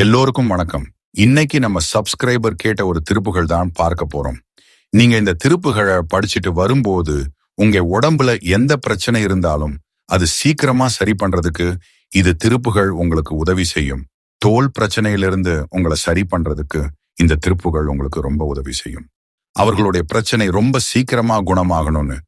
எல்லோருக்கும் வணக்கம். இன்னைக்கு நம்ம சப்ஸ்கிரைபர் கேட்ட ஒரு திருப்புகள் தான் பார்க்க போறோம். நீங்க இந்த திருப்புகளை படிச்சுட்டு வரும்போது உங்க உடம்புல எந்த பிரச்சனை இருந்தாலும் அது சீக்கிரமா சரி பண்றதுக்கு இது திருப்புகள் உங்களுக்கு உதவி செய்யும். தோல் பிரச்சனையிலிருந்து உங்களை சரி பண்றதுக்கு இந்த திருப்புகள் உங்களுக்கு ரொம்ப உதவி செய்யும். அவர்களுடைய பிரச்சனை ரொம்ப சீக்கிரமா குணமாகணும்னு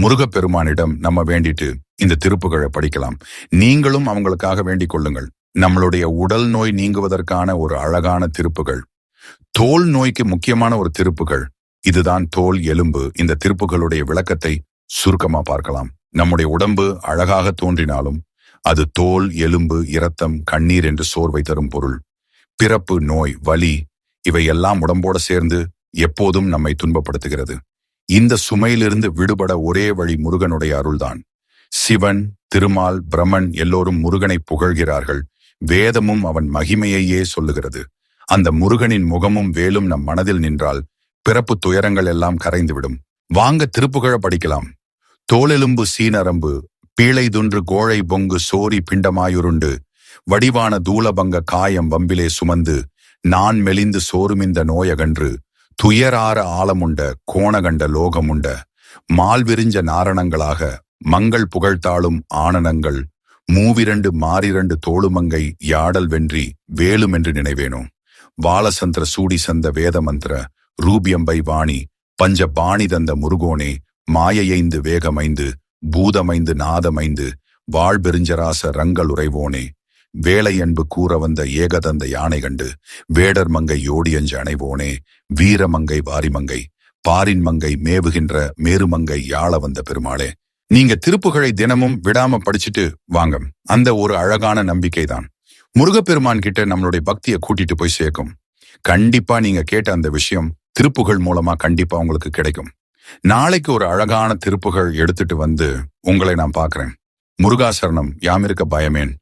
முருகப்பெருமானிடம் நம்ம வேண்டிட்டு இந்த திருப்புகளை படிக்கலாம். நீங்களும் அவங்களுக்காக வேண்டிக் கொள்ளுங்கள். நம்மளுடைய உடல் நோய் நீங்குவதற்கான ஒரு அழகான திருப்புகள். தோல் நோய்க்கு முக்கியமான ஒரு திருப்புகள். இதுதான் தோல் எலும்பு. இந்த திருப்புகளுடைய விளக்கத்தை சுருக்கமா பார்க்கலாம். நம்முடைய உடம்பு அழகாக தோன்றினாலும் அது தோல் எலும்பு இரத்தம் கண்ணீர் என்று சோர்வை தரும் பொருள். பிறப்பு நோய் வலி இவையெல்லாம் உடம்போட சேர்ந்து எப்போதும் நம்மை துன்பப்படுத்துகிறது. இந்த சுமையிலிருந்து விடுபட ஒரே வழி முருகனுடைய அருள்தான். சிவன் திருமால் பிரமன் எல்லோரும் முருகனை புகழ்கிறார்கள். வேதமும் அவன் மகிமையையே சொல்லுகிறது. அந்த முருகனின் முகமும் வேலும் நம் மனதில் நின்றால் பிறப்பு துயரங்கள் எல்லாம் கரைந்துவிடும். வாங்க திருப்புகழ படிக்கலாம். தோளெலும்பு சீனரம்பு பீழை துன்று கோழை பொங்கு சோரி பிண்டமாயுருண்டு வடிவான தூலபங்க காயம் வம்பிலே சுமந்து நான் மெலிந்து சோறுமிந்த நோயகன்று துயரார ஆழமுண்ட கோணகண்ட லோகமுண்ட மால்விரிஞ்ச நாரணங்களாக மங்கள் புகழ்த்தாளும் ஆனனங்கள் மூவிரண்டு மாறிரண்டு தோளுமங்கை யாடல் வென்றி வேலும் என்று நினைவேனோ? வாலசந்திர சூடி சந்த வேதமந்திர ரூபியம்பை வாணி பஞ்ச பாணி தந்த முருகோனே மாயையைந்து வேகமைந்து பூதமைந்து நாதமைந்து வாழ்பெருஞ்சராச ரங்கள் உறைவோனே. வேலை அன்பு கூற வந்த ஏகதந்த யானை கண்டு வேடர் மங்கை யோடியஞ்ச அணைவோனே வீரமங்கை வாரிமங்கை பாரின் மங்கை மேவுகின்ற மேருமங்கை யாழ வந்த பெருமாளே. நீங்க திருப்புகழை தினமும் விடாம படிச்சுட்டு வாங்க. அந்த ஒரு அழகான நம்பிக்கை தான் முருகப்பெருமான் கிட்ட நம்மளுடைய பக்தியை கூட்டிட்டு போய் சேர்க்கும். கண்டிப்பா நீங்க கேட்ட அந்த விஷயம் திருப்புகள் மூலமா கண்டிப்பா உங்களுக்கு கிடைக்கும். நாளைக்கு ஒரு அழகான திருப்புகள் எடுத்துட்டு வந்து உங்களை நான் பார்க்கறேன். முருகாசரணம் யாமிருக்க பயமேன்.